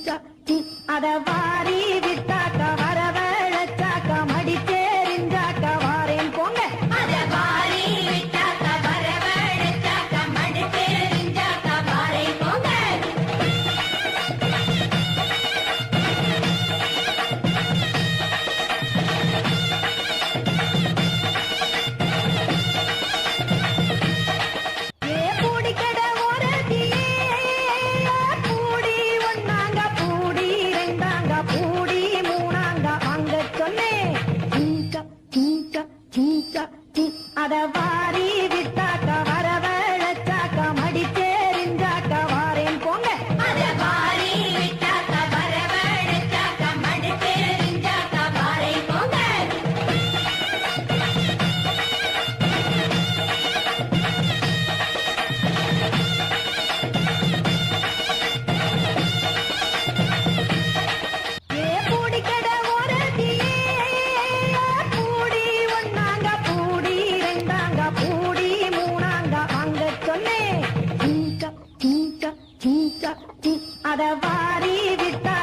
விட்டா அத வாரி மாறி விட்டார் அத வாரி விட்டாக்க